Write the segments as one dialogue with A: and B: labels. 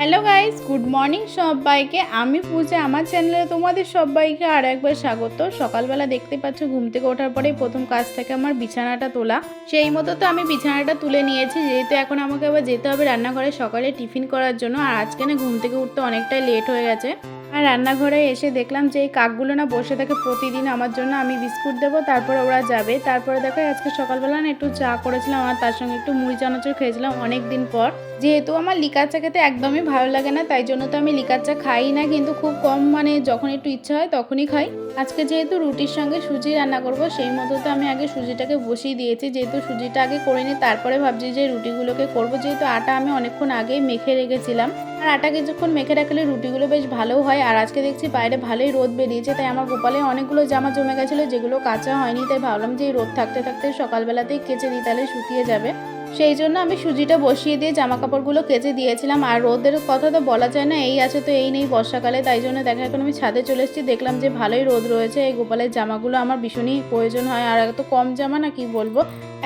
A: Hello guys good morning সবাইকে। আমি পূজা। আমার চ্যানেলে তোমাদের সবাইকে আর একবার স্বাগত। সকালবেলা দেখতে পাচ্ছ, ঘুম থেকে ওঠার পরেই প্রথম কাজ থেকে আমার বিছানাটা তোলা। সেই মতো তো আমি বিছানাটা তুলে নিয়েছি। যেহেতু এখন আমাকে আবার যেতে হবে রান্নাঘরে, সকালে টিফিন করার জন্য। আর আজকে না, ঘুম থেকে উঠতে অনেকটাই লেট হয়ে গেছে। আর রান্নাঘরে এসে দেখলাম যে এই কাকগুলো না বসে থাকে প্রতিদিন, আমার জন্য আমি বিস্কুট দেবো, তারপরে ওরা যাবে। তারপরে দেখো, আজকে সকালবেলা না একটু চা করেছিলাম আর তার সঙ্গে একটু মুড়ি চানাচুর খেয়েছিলাম অনেক দিন পর। যেহেতু আমার লিকার চা খেতে একদমই ভালো লাগে না, তাই জন্য তো আমি লিকার চা খাই না, কিন্তু খুব কম মানে যখন একটু ইচ্ছা হয় তখনই খাই। আজকে যেহেতু রুটির সঙ্গে সুজি রান্না করব, সেই মতো তো আমি আগে সুজিটাকে বসিয়ে দিয়েছি। যেহেতু সুজিটা আগে করে নিই তারপরে ভাবছি যে রুটিগুলোকে করব। যেহেতু আটা আমি অনেকক্ষণ আগেই মেখে রেখেছিলাম। আর আটা কিছুক্ষণ মেখে রাখলে রুটিগুলো বেশ ভালো হয়। আর আজকে দেখছি বাইরে ভালোই রোদ বেরিয়েছে, তাই আমার গোপালে অনেকগুলো জামা জমে গেছিল, যেগুলো কাঁচা হয়নি, তাই ভাবলাম যে এই রোদ থাকতে থাকতে সকালবেলাতেই কেচে দিই, তাহলে শুকিয়ে যাবে। সেই জন্য আমি সুজিটা বসিয়ে দিয়ে জামা কাপড়গুলো কেচে দিয়েছিলাম, আর রোদের কথা তো বলা যায় না, এই আছে তো এই নেই বর্ষাকালে, তাই জন্য দেখা এখন আমি ছাদে চলে এসেছি, দেখলাম যে ভালোই রোদ রয়েছে, এই গোপালের জামাগুলো আমার ভীষণই প্রয়োজন হয়, আর এত কম জামা না কি বলব।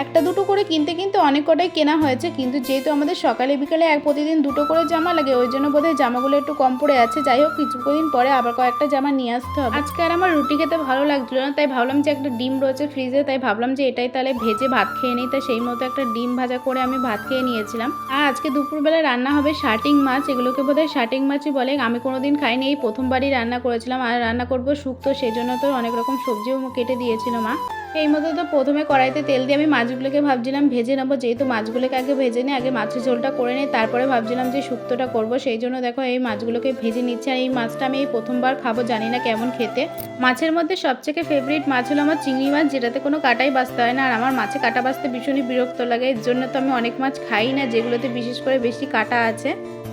A: একটা দুটো করে কিনতে কিনতে অনেক কটাই কেনা হয়েছে, কিন্তু যেহেতু আমাদের সকালে বিকালে এক প্রতিদিন দুটো করে জামা লাগে, ওই জন্য বোধহয় জামাগুলো একটু কম পড়ে আছে। যাই হোক, কিছুদিন পরে আবার কয়েকটা জামা নিয়ে আসতে হবে। আজকে আর আমার রুটি খেতে ভালো লাগছিল না, তাই ভাবলাম যে একটা ডিম রয়েছে ফ্রিজে তাই ভাবলাম যে এটাই তাহলে ভেজে ভাত খেয়ে নিই, তাই সেই মতো একটা ডিম ভাজা করে আমি ভাত খেয়ে নিয়েছিলাম। আর আজকে দুপুরবেলা রান্না হবে শার্টিং মাছ, এগুলোকে বোধহয় শার্টিং মাছই বলে। আমি কোনোদিন খাইনি, এই প্রথমবারই রান্না করেছিলাম, আর রান্না করব শুক্তো সেই জন্য তো অনেক রকম সবজিও কেটে দিয়েছিল মা। এই মতো তো প্রথমে কড়াইতে তেল দিয়ে আমি মাছগুলোকে ভাবছিলাম ভেজে নেব, যেহেতু মাছগুলোকে আগে ভেজে নিই আগে মাছের ঝোলটা করে নিই তারপরে ভাবছিলাম যে শুক্তোটা করব, সেই জন্য দেখো এই মাছগুলোকে ভেজে নিচ্ছে। আর এই মাছটা আমি এই প্রথমবার খাব, জানি না কেমন খেতে। মাছের মধ্যে সবথেকে ফেভারিট মাছ হলো আমার চিংড়ি মাছ, যেটাতে কোনো কাটাই বাঁচতে হয় না। আর আমার মাছে কাটা বাঁচতে ভীষণই বিরক্ত লাগে, এর জন্য তো আমি অনেক মাছ খাই না, যেগুলোতে বিশেষ করে বেশি কাটা আছে।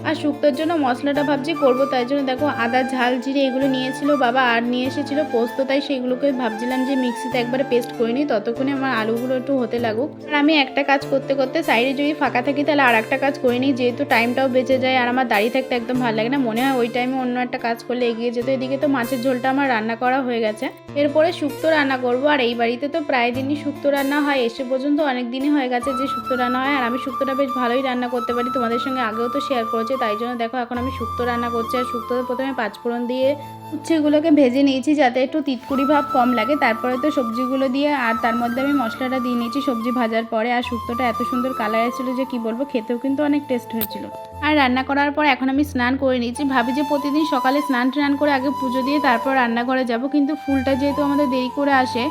A: আর শুক্তোর জন্য মশলাটা ভাবছি করব, তাই জন্য দেখো আদা, ঝাল, জিরে এগুলো নিয়েছিল বাবা, আর নিয়ে এসেছিল পোস্ত, তাই সেগুলোকে ভাবছিলাম যে মিক্সিতে একবারে পেস্ট করে নিই ততক্ষণে আমার আলুগুলো একটু হতে লাগুক। আর আমি একটা কাজ করতে করতে সাইডে যদি ফাঁকা থাকি, তাহলে আর একটা কাজ করে নিই যেহেতু টাইমটাও বেঁচে যায় আর আমার দাঁড়িয়ে থাকতে একদম ভালো লাগে না, মনে হয় ওই টাইমে অন্য একটা কাজ করলে এগিয়ে যেত। এদিকে তো মাছের ঝোলটা আমার রান্না করা হয়ে গেছে। এরপরে শুক্তো রান্না করব, আর এই বাড়িতে তো প্রায় দিনই শুক্তো রান্না হয়। এসে পর্যন্ত অনেক দিনই হয়ে গেছে যে শুক্তো রান্না হয়, আর আমি শুক্তোটা বেশ ভালোই রান্না করতে পারি। তোমাদের সঙ্গে আগেও তো শেয়ার করেছি, তাই জন্য দেখো এখন আমি শুক্তো রান্না করছি। আর শুক্তোতে প্রথমে পাঁচফোড়ন দিয়ে উচ্ছেগুলোকে ভেজে নিয়েছি, যাতে একটু তিতকুড়ি ভাব কম লাগে। তারপরে তো সবজিগুলো দিয়ে আর তার মধ্যে আমি মশলাটা দিয়ে নিয়েছি সবজি ভাজার পরে। আর শুক্তোটা এত সুন্দর কালার এসেছিল যে কি বলব, খেতেও কিন্তু অনেক টেস্ট হয়েছিল। আর রান্না করার পর এখন আমি স্নান করে নিয়েছি। ভাবি যে প্রতিদিন সকালে স্নান টান করে আগে পুজো দিয়ে তারপর রান্নাঘরে যাব, কিন্তু ফুলটা যেহেতু আমাদের দেরি করে আসে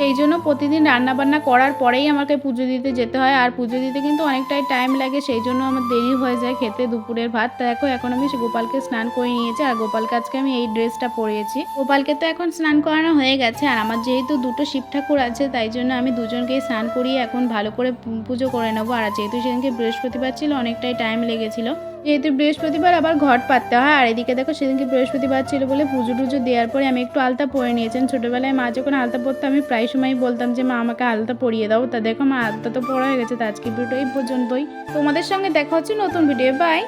A: এই জন্য প্রতিদিন রান্না বান্না করার পরেই আমাকে পুজো দিতে যেতে হয়। আর পুজো দিতে কিন্তু অনেকটাই টাইম লাগে, সেই জন্য আমার দেরি হয়ে যায় খেতে দুপুরের ভাত। তো দেখো, এখন আমি গোপালকে স্নান করে নিয়েছি। আর গোপালকে আজকে আমি এই ড্রেসটা পরিয়েছি। গোপালকে তো এখন স্নান করানো হয়ে গেছে। আর আমার যেহেতু দুটো শিব ঠাকুর আছে, তাই জন্য আমি দুজনকেই স্নান করিয়ে এখন ভালো করে পুজো করে নেব। আর যেহেতু সেদিনকে বৃহস্পতিবার ছিল, অনেকটাই টাইম লেগেছিল। যেহেতু বৃহস্পতিবার আবার ঘট পাততে হয়, আর এদিকে দেখো সেদিনকে বৃহস্পতিবার ছিল বলে পুজো টুজো দেওয়ার পরে আমি একটু আলতা পরে নিয়েছেন। ছোটোবেলায় মা যখন আলতা পরতো, আমি প্রায় সময় বলতাম যে, মা, আমাকে আলতা পরিয়ে দাও। তা দেখো মা, আলতা তো পড়া হয়ে গেছে, তো আজকে ভিডিও এই পর্যন্তই। তোমাদের সঙ্গে দেখা হচ্ছে নতুন ভিডিও বাই